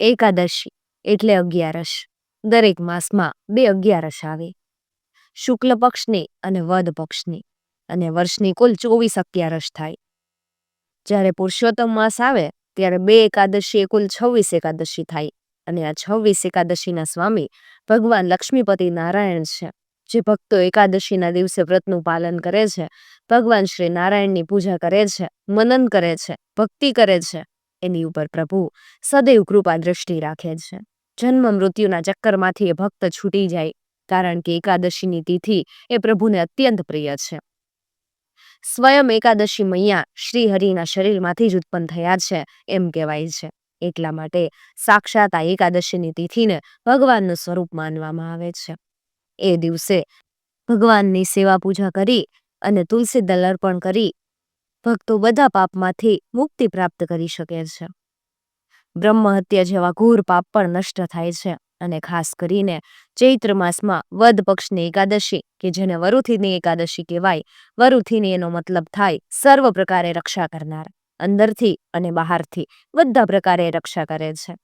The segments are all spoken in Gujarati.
એકાદશી એટલે અગિયારસ. દરેક માસમાં બે અગિયારસ આવે. શુક્લ પક્ષની અને વદ પક્ષની અને વર્ષની કુલ ચોવીસ અગિયારસ થાય. જ્યારે પુરુષોત્તમ માસ આવે, ત્યારે બે એકાદશી કુલ છવ્વીસ એકાદશી થાય અને આ છવ્વીસ એકાદશીના સ્વામી ભગવાન લક્ષ્મીપતિ નારાયણ છે, જે ભક્તો એકાદશીના દિવસે વ્રતનું પાલન કરે છે, ભગવાન શ્રી નારાયણની પૂજા કરે છે, મનન કરે છે, ભક્તિ કરે છે એની ઉપર પ્રભુ સદૈવ કૃપા દ્રષ્ટિ રાખે છે. જન્મ મૃત્યુના ચક્કરમાંથી એ ભક્ત છૂટી જાય, કારણ કે એકાદશીની તિથિ એ પ્રભુને અત્યંત પ્રિય છે. સ્વયં એકાદશી મૈયા શ્રી હરિના શરીરમાંથી જ ઉત્પન્ન થયા છે, એમ કહેવાય છે. એટલા માટે સાક્ષાત આ એકાદશીની તિથિને ભગવાનનું સ્વરૂપ માનવામાં આવે છે. એ દિવસે ભગવાનની સેવા પૂજા કરી અને તુલસી દલ અર્પણ કરી ભક્તો બધા પાપમાંથી મુક્તિ પ્રાપ્ત કરી શકે છે. બ્રહ્મ હત્યા જેવા ઘોર પાપ પણ નષ્ટ થાય છે અને ખાસ કરીને ચૈત્ર માસમાં વદ પક્ષની એકાદશી કે જેને વરુથીની એકાદશી કહેવાય, વરુથીની એનો મતલબ થાય સર્વ પ્રકારે રક્ષા કરનાર, અંદરથી અને બહારથી બધા પ્રકારે રક્ષા કરે છે.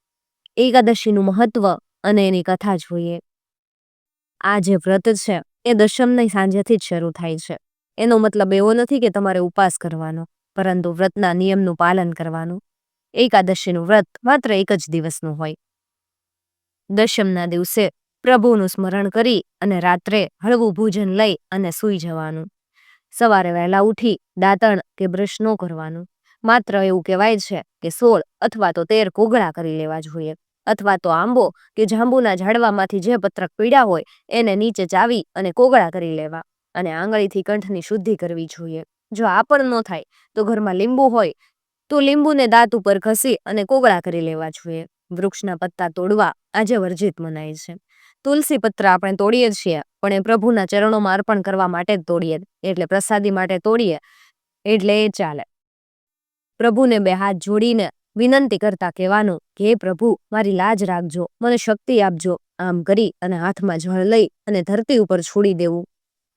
એકાદશીનું મહત્વ અને એની કથા જોઈએ. આ જે વ્રત છે એ દશમની સાંજેથી જ શરૂ થાય છે. એનો મતલબ એવો નથી કે તમારે ઉપવાસ કરવાનો, પરંતુ વ્રતના નિયમનું પાલન કરવાનું. એકાદશીનું વ્રત માત્ર એક જ દિવસનું હોય. દશમના દિવસે પ્રભુનું સ્મરણ કરી અને રાત્રે હળવું ભોજન લઈ અને સૂઈ જવાનું. સવારે વહેલા ઉઠી દાંતણ કે બ્રશ ન કરવાનું. માત્ર એવું કહેવાય છે કે સોળ અથવા તો તેર કોગળા કરી લેવા જોઈએ, અથવા તો આંબો કે જાંબુના ઝાડવામાંથી જે પત્રક પીડા હોય એને નીચે ચાવી અને કોગળા કરી લેવા. અને આંગળીથી કંઠની શુદ્ધિ કરવી જોઈએ. જો આ પણ ન થાય, તો ઘરમાં લીંબુ હોય, તો લીંબુને દાંત ઉપર ઘસી અને કોગળા કરી લેવા જોઈએ. વૃક્ષના પત્તા તોડવા આજે વર્જિત મનાય છે. તુલસી પત્ર આપણે તોડીએ છીએ, પણ એ પ્રભુના ચરણોમાં અર્પણ કરવા માટે જ તોડીએ, એટલે પ્રસાદી માટે તોડીએ, એટલે એ ચાલે. પ્રભુને બે હાથ જોડીને વિનંતી કરતા કહેવાનું કે, હે પ્રભુ, મારી લાજ રાખજો, મને શક્તિ આપજો. આમ કરી અને હાથમાં જળ લઈ અને ધરતી ઉપર છોડી દેવું.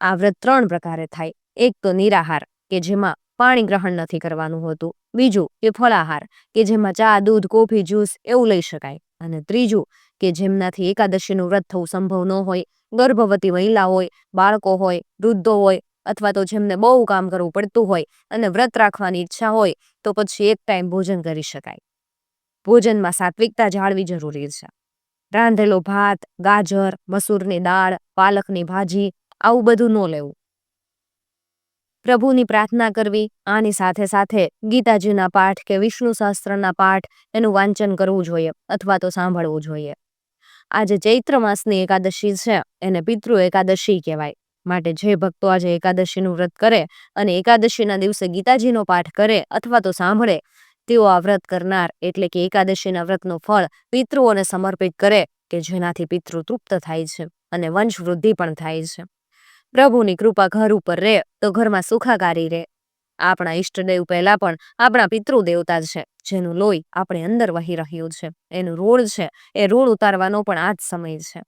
આ વ્રત ત્રણ પ્રકારે થાય. એક તો નિરાહાર, કે જેમાં પાણી ગ્રહણ નથી કરવાનું હોતું. બીજું કે ફળાહાર, કે જેમાં ચા, દૂધ, કોફી, જ્યુસ એવું લઈ શકાય. અને ત્રીજું કે જેમનાથી એકાદશીનું વ્રત થવું સંભવ ન હોય, ગર્ભવતી મહિલા હોય, બાળકો હોય, વૃદ્ધો હોય, અથવા તો જેમને બહુ કામ કરવું પડતું હોય અને વ્રત રાખવાની ઈચ્છા હોય, તો પછી એક ટાઈમ ભોજન કરી શકાય. ભોજનમાં સાત્વિકતા જાળવી જરૂરી છે. રાંધેલો ભાત, ગાજર, મસૂરની દાળ, પાલકની ભાજી આવું બધું ન લેવું. પ્રભુની પ્રાર્થના કરવી, આની સાથે સાથે ગીતાજીના પાઠ કે વિષ્ણુ સહસ્ત્રના પાઠ એનું વાંચન કરવું જોઈએ અથવા તો સાંભળવું જોઈએ. આજે ચૈત્ર માસની એકાદશી છે, એને પિતૃ એકાદશી કહેવાય. માટે જે ભક્તો આજે એકાદશીનું વ્રત કરે અને એકાદશીના દિવસે ગીતાજીનો પાઠ કરે અથવા તો સાંભળે, તેઓ આ વ્રત કરનાર એટલે કે એકાદશીના વ્રતનું ફળ પિતૃઓને સમર્પિત કરે કે જેનાથી પિતૃ તૃપ્ત થાય છે અને વંશ વૃદ્ધિ પણ થાય છે. પ્રભુની કૃપા ઘર ઉપર રહે, તો ઘરમાં સુખાકારી રહે. આપણા ઈષ્ટદેવ પહેલા પણ આપણા પિતૃ દેવતા છે. જેનું લોહી આપણે અંદર વહી રહ્યું છે. એનું ઋણ છે. એ ઋણ ઉતારવાનો પણ આ જ સમય છે.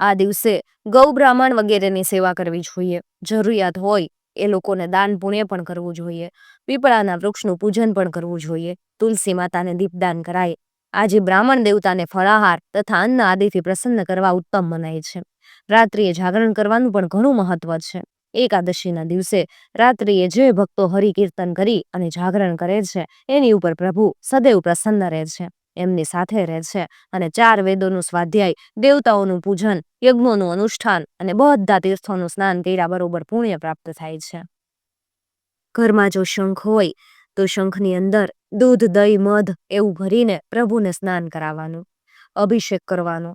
આ દિવસે ગૌ બ્રાહ્મણ વગેરેની સેવા કરવી જોઈએ. જરૂરિયાત હોય એ લોકોને દાન પુણ્ય પણ કરવું જોઈએ. પીપળાના વૃક્ષનું પૂજન પણ કરવું જોઈએ. તુલસી માતાને દીપદાન કરાય. આજે બ્રાહ્મણ દેવતાને ફળાહાર તથા અન્ન આદિથી પ્રસન્ન કરવા ઉત્તમ મનાય છે. રાત્રિએ જાગરણ કરવાનું પણ ઘણું મહત્વ છે. એકાદશીના દિવસે રાત્રિએ જે ભક્તો હરિ કીર્તન કરી અને જાગરણ કરે છે, એની ઉપર પ્રભુ સદૈવ પ્રસન્ન રહે છે, એમની સાથે રહે છે અને ચાર વેદોનું સ્વાધ્યાય, દેવતાઓનું પૂજન, યજ્ઞોનું અનુષ્ઠાન અને બધા તીર્થોનું સ્નાન કર્યા બરોબર પુણ્ય પ્રાપ્ત થાય છે. ઘરમાં જો શંખ હોય તો શંખની અંદર દૂધ, દહીં, મધ એવું ભરીને પ્રભુને સ્નાન કરાવવાનું, અભિષેક કરવાનો.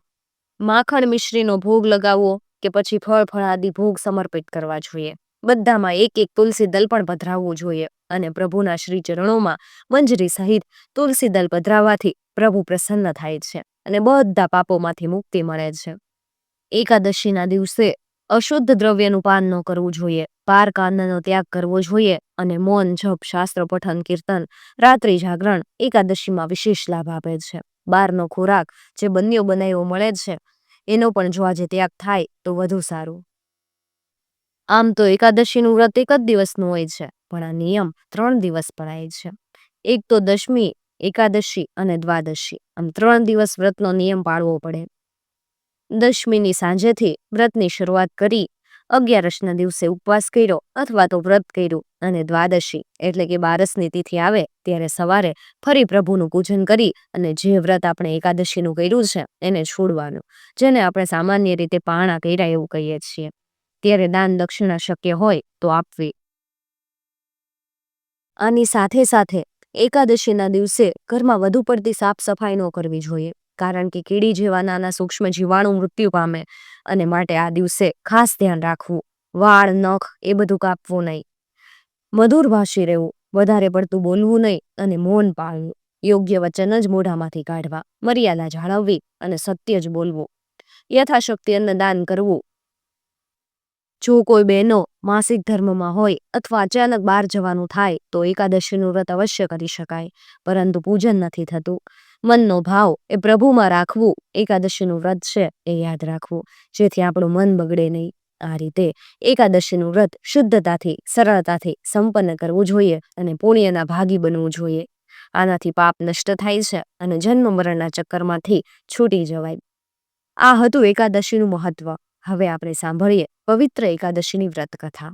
માખણ મિશ્રીનો ભોગ લગાવવો કે પછી ફળ ફળાદી ભોગ સમર્પિત કરવા જોઈએ. બધામાં એક એક તુલસી દલ પણ પધરાવવું જોઈએ અને પ્રભુના શ્રી ચરણોમાં મંજરી સહિત તુલસી દલ પધરાવવાથી પ્રભુ પ્રસન્ન થાય છે અને બધા પાપોમાંથી મુક્તિ મળે છે. એકાદશીના દિવસે અશુદ્ધ દ્રવ્યનું પાન ન કરવું જોઈએ. પાર કાનનો ત્યાગ કરવો જોઈએ અને મૌન, જપ, શાસ્ત્ર, પઠન, કીર્તન, રાત્રિ જાગરણ એકાદશીમાં વિશેષ લાભ આપે છે. બહારનો ખોરાક જે બંને બનાવ્યો મળે છે, એનો પણ જો આજે ત્યાગ થાય તો વધુ સારું. આમ તો એકાદશીનું વ્રત એક જ દિવસનું હોય છે, પણ આ નિયમ ત્રણ દિવસ પડાય છે. એક તો દશમી, એકાદશી અને દ્વાદશી. આમ ત્રણ દિવસ વ્રતનો નિયમ પાળવો પડે. દશમીની સાંજેથી વ્રતની શરૂઆત કરી અગિયારસના દિવસે ઉપવાસ કર્યો અથવા તો વ્રત કર્યું અને દ્વાદશી એટલે કે બારસની તિથિ આવે ત્યારે સવારે ફરી પ્રભુનું પૂજન કરી અને જે વ્રત આપણે એકાદશીનું કર્યું છે એને છોડવાનું, જેને આપણે સામાન્ય રીતે પાણા કર્યા એવું કહીએ છીએ. ત્યારે દાન દક્ષિણા શક્ય હોય તો આપવી. આની સાથે સાથે એકાદશીના દિવસે ઘરમાં વધુ પડતી સાફ સફાઈ ન કરવી જોઈએ. કારણ કે કીડી જેવા નાના સૂક્ષ્મ જીવાણુ મૃત્યુ પામે અને માટે આ દિવસે ખાસ ધ્યાન રાખવું. વાળ, નખ એ બધું કાપવું નહીં. મધુર ભાષી રહેવું, વધારે પડતું બોલવું નહીં અને મૌન પાળવું. યોગ્ય વચન જ મોઢામાંથી કાઢવા, મર્યાદા જાળવવી અને સત્ય જ બોલવું. યથાશક્તિ અન્નદાન કરવું. જો કોઈ બહેનો માસિક ધર્મમાં હોય અથવા અચાનક બહાર જવાનું થાય તો એકાદશીનું વ્રત અવશ્ય કરી શકાય, પરંતુ પૂજન નથી થતું. મનનો ભાવ એ પ્રભુમાં રાખવું, એકાદશીનું વ્રત છે એ યાદ રાખવું. જેથી આપણું મન બગડે નહીં. આ રીતે એકાદશીનું વ્રત શુદ્ધતાથી, સરળતાથી સંપન્ન કરવું જોઈએ અને પુણ્યના ભાગી બનવું જોઈએ. આનાથી પાપ નષ્ટ થાય છે અને જન્મ મરણના ચક્કરમાંથી છૂટી જવાય. આ હતું એકાદશીનું મહત્વ. હવે આપણે સાંભળીએ પવિત્ર એકાદશીની વ્રત કથા.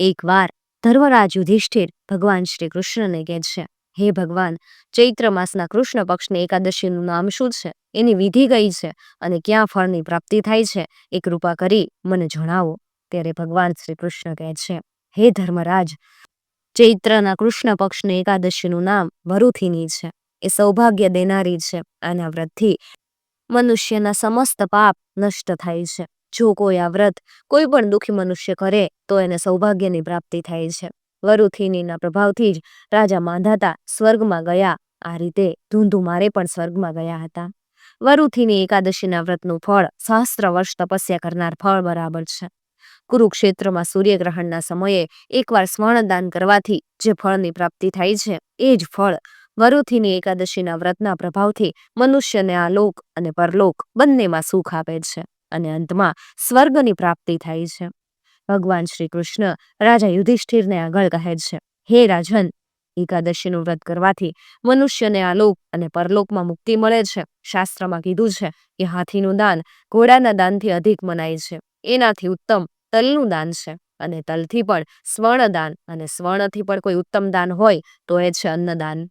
એકવાર ધર્મરાજ યુધિષ્ઠિર ભગવાન શ્રી કૃષ્ણને કહે છે હે ભગવાન, ચૈત્ર માસના કૃષ્ણ પક્ષની એકાદશીનું નામ શું છે? એની વિધિ કઈ છે? અને ક્યાં ફળની પ્રાપ્તિ થાય છે? એ કૃપા કરી મને જણાવો. ત્યારે ભગવાન શ્રી કૃષ્ણ કહે છે, હે ધર્મરાજ, ચૈત્રના કૃષ્ણ પક્ષની એકાદશીનું નામ વરુથિની છે. એ સૌભાગ્ય દેનારી છે. આના વ્રતથી મનુષ્યના સમસ્ત પાપ નષ્ટ થાય છે. જો કોઈ આ વ્રત કોઈ પણ દુઃખી મનુષ્ય કરે, તો એને સૌભાગ્યની પ્રાપ્તિ થાય છે. વરુથિનીના પ્રભાવથી જ રાજા માંધાતા સ્વર્ગમાં ગયા. આ રીતે ધૂંધુમારે પણ સ્વર્ગમાં ગયા હતા. વરુથિની એકાદશીના વ્રતનું ફળ સહસ્ત્ર વર્ષ તપસ્યા કરનાર ફળ બરાબર છે. કુરુક્ષેત્રમાં સૂર્યગ્રહણના સમયે એકવાર સ્વર્ણદાન કરવાથી જે ફળની પ્રાપ્તિ થાય છે, એ જ ફળ વરુથીની એકાદશીના વ્રતના પ્રભાવથી મનુષ્યને આ લોક અને પરલોક બંનેમાં સુખ આપે છે અને અંતમાં સ્વર્ગની પ્રાપ્તિ થાય છે. ભગવાન શ્રી કૃષ્ણ રાજા યુધિષ્ઠિરને આગળ કહે છે, હે રાજન, એકાદશીનું વ્રત કરવાથી મનુષ્યને આલોક અને પરલોકમાં મુક્તિ મળે છે. શાસ્ત્રમાં કીધું છે કે હાથીનું દાન ઘોડાના દાનથી અધિક મનાય છે. એનાથી ઉત્તમ તલનું દાન છે અને તલથી પણ સ્વર્ણદાન અને સ્વર્ણથી પણ કોઈ ઉત્તમ દાન હોય તો એ છે અન્નદાન.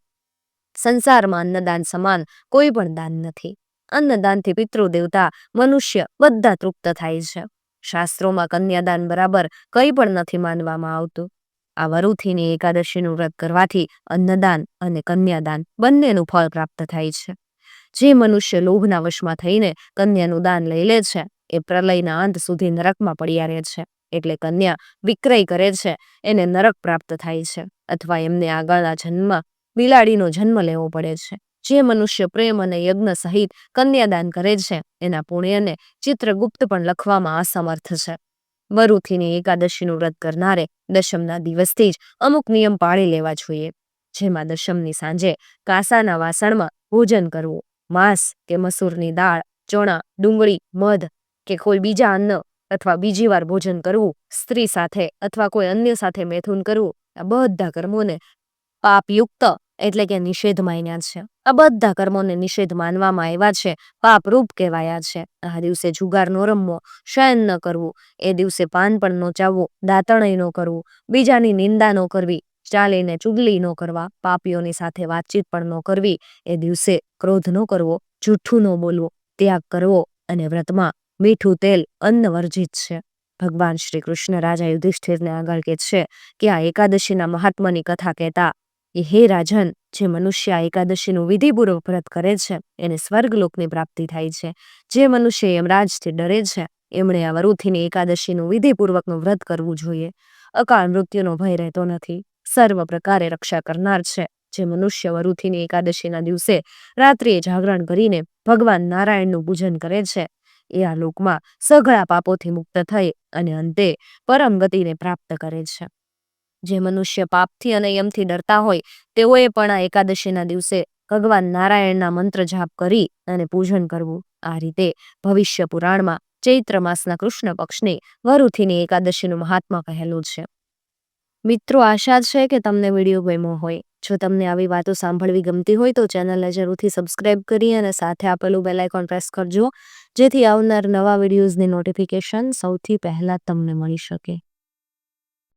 સંસારમાં અન્નદાન સમાન કોઈ પણ દાન નથી. અન્નદાનથી પિતૃ દેવતા મનુષ્ય બધા તૃપ્ત થાય છે. શાસ્ત્રોમાં કન્યાદાન બરાબર કંઈ પણ નથી માનવામાં આવતું. આ વરુથીની એકાદશીનું વ્રત કરવાથી અન્નદાન અને કન્યાદાન બંનેનું ફળ પ્રાપ્ત થાય છે. જે મનુષ્ય લોભના વશમાં થઈને કન્યાનું દાન લઈ લે છે, એ પ્રલયના અંત સુધી નરકમાં પડ્યા રહે છે, એટલે કન્યા વિક્રય કરે છે, એને નરક પ્રાપ્ત થાય છે, અથવા એમને આગળના જન્મ, બિલાડીનો જન્મ લેવો પડે છે. જે મનુષ્ય પ્રેમ અને યજ્ઞ સહિત કન્યાદાન કરે છે, એના પુણ્યને ચિત્રગુપ્ત પણ લખવામાં અસમર્થ છે. મરુથીની એકાદશીનું વ્રત કરનારે દશમના દિવસથી જ અમુક નિયમ પાળી લેવા જોઈએ. જેમાં દશમની સાંજે કાસાના વાસણમાં ભોજન કરવું, માંસ કે મસૂરની દાળ, ચણા, ડુંગળી, મધ કે કોઈ બીજા અન્ન અથવા બીજી વાર ભોજન કરવું, સ્ત્રી સાથે અથવા કોઈ અન્ય સાથે મેથુન કરવું, આ બધા કર્મોને પાપયુક્ત એટલે કે નિષેધ માન્યા છે. આ બધા કર્મોને નિષેધ માનવામાં આવ્યા છે. પાપરૂપ કહેવાયા છે. આ દિવસે જુગાર નો રમવો, શયન ન કરવું, એ દિવસે પાન પણ નો ચાવવું, દાંતણય ન કરવું, બીજાની નિંદા ન કરવી, ચાલીને ચુગલી ન કરવા, પાપીઓની સાથે વાતચીત પણ ન કરવી, એ દિવસે ક્રોધ ન કરવો જૂઠું ન બોલવું, ત્યાગ કરવો અને વ્રતમાં મીઠું તેલ અન્ન વર્જિત છે. ભગવાન શ્રી કૃષ્ણ રાજા યુધિષ્ઠિરને આગળ કે છે કે આ એકાદશીના મહાત્માની કથા કહેતા એ હે રાજન, જે મનુષ્ય આ એકાદશીનું વિધિપૂર્વક વ્રત કરે છે, એને સ્વર્ગલોકની પ્રાપ્તિ થાય છે. જે મનુષ્ય યમરાજથી ડરે છે, એમણે આ વરુથીની એકાદશીનું વિધિપૂર્વકનું વ્રત કરવું જોઈએ. અકાળ મૃત્યુનો ભય રહેતો નથી. સર્વ પ્રકારે રક્ષા કરનાર છે. જે મનુષ્ય વરુથીની એકાદશીના દિવસે રાત્રિએ જાગરણ કરીને ભગવાન નારાયણનું પૂજન કરે છે, એ આ લોકમાં સઘળા પાપોથી મુક્ત થઈ અને અંતે પરમ ગતિને પ્રાપ્ત કરે છે. જે મનુષ્ય પાપથી અને યમથી ડરતા હોય, તેઓએ પણ આ એકાદશીના દિવસે ભગવાન નારાયણના મંત્ર જાપ કરી અને પૂજન કરવું. આ રીતે ભવિષ્ય પુરાણમાં ચૈત્ર માસના કૃષ્ણ પક્ષની વરુથીની એકાદશીનું મહાત્મા કહેલું છે. મિત્રો, આશા છે કે તમને વીડિયો ગમ્યો હોય. જો તમને આવી વાતો સાંભળવી ગમતી હોય તો ચેનલને જરૂરથી સબસ્ક્રાઇબ કરી અને સાથે આપેલું બેલ આઇકોન પ્રેસ કરજો, જેથી આવનાર નવા વિડીયોઝની નોટિફિકેશન સૌથી પહેલાં તમને મળી શકે.